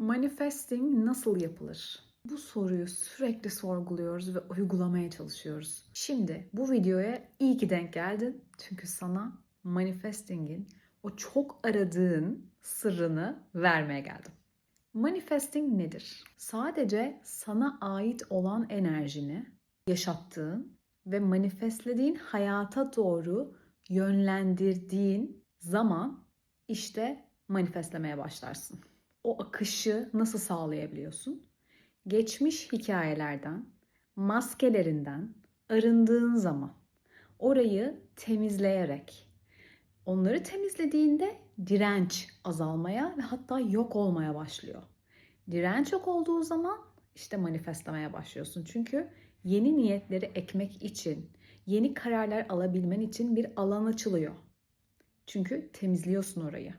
Manifesting nasıl yapılır? Bu soruyu sürekli sorguluyoruz ve uygulamaya çalışıyoruz. Şimdi bu videoya iyi ki denk geldin. Çünkü sana manifesting'in o çok aradığın sırrını vermeye geldim. Manifesting nedir? Sadece sana ait olan enerjini yaşattığın ve manifestlediğin hayata doğru yönlendirdiğin zaman işte manifestlemeye başlarsın. O akışı nasıl sağlayabiliyorsun? Geçmiş hikayelerden, maskelerinden arındığın zaman orayı temizleyerek onları temizlediğinde direnç azalmaya ve hatta yok olmaya başlıyor. Direnç yok olduğu zaman işte manifestlemeye başlıyorsun. Çünkü yeni niyetleri ekmek için, yeni kararlar alabilmen için bir alan açılıyor. Çünkü temizliyorsun orayı.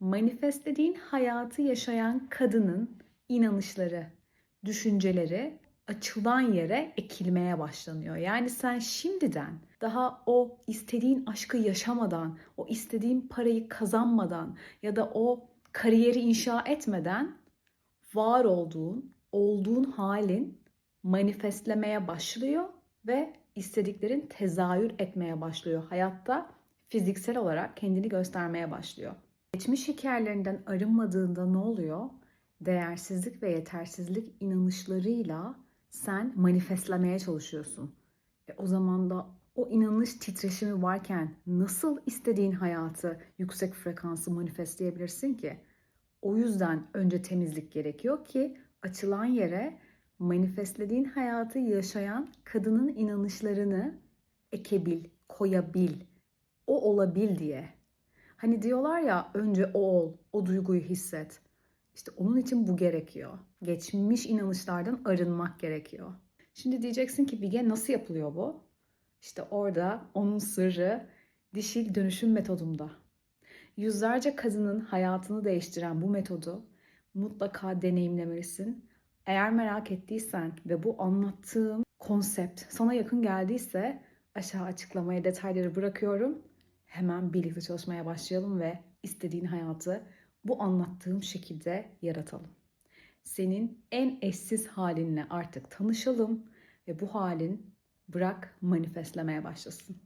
Manifestlediğin hayatı yaşayan kadının inanışları, düşünceleri açılan yere ekilmeye başlanıyor. Yani sen şimdiden daha o istediğin aşkı yaşamadan, o istediğin parayı kazanmadan ya da o kariyeri inşa etmeden var olduğun, olduğun halin manifestlemeye başlıyor ve istediklerin tezahür etmeye başlıyor. Hayatta fiziksel olarak kendini göstermeye başlıyor. Geçmiş hikayelerinden arınmadığında ne oluyor? Değersizlik ve yetersizlik inanışlarıyla sen manifestlemeye çalışıyorsun. E o zaman da o inanış titreşimi varken nasıl istediğin hayatı yüksek frekansı manifestleyebilirsin ki? O yüzden önce temizlik gerekiyor ki açılan yere manifestlediğin hayatı yaşayan kadının inanışlarını ekebil, koyabil, o olabil diye. Hani diyorlar ya önce o ol, o duyguyu hisset. İşte onun için bu gerekiyor. Geçmiş inanışlardan arınmak gerekiyor. Şimdi diyeceksin ki Bige nasıl yapılıyor bu? İşte orada onun sırrı dişil dönüşüm metodumda. Yüzlerce kadının hayatını değiştiren bu metodu mutlaka deneyimlemelisin. Eğer merak ettiysen ve bu anlattığım konsept sana yakın geldiyse aşağı açıklamaya detayları bırakıyorum. Hemen birlikte çalışmaya başlayalım ve istediğin hayatı bu anlattığım şekilde yaratalım. Senin en eşsiz halinle artık tanışalım ve bu halin bırak manifestlemeye başlasın.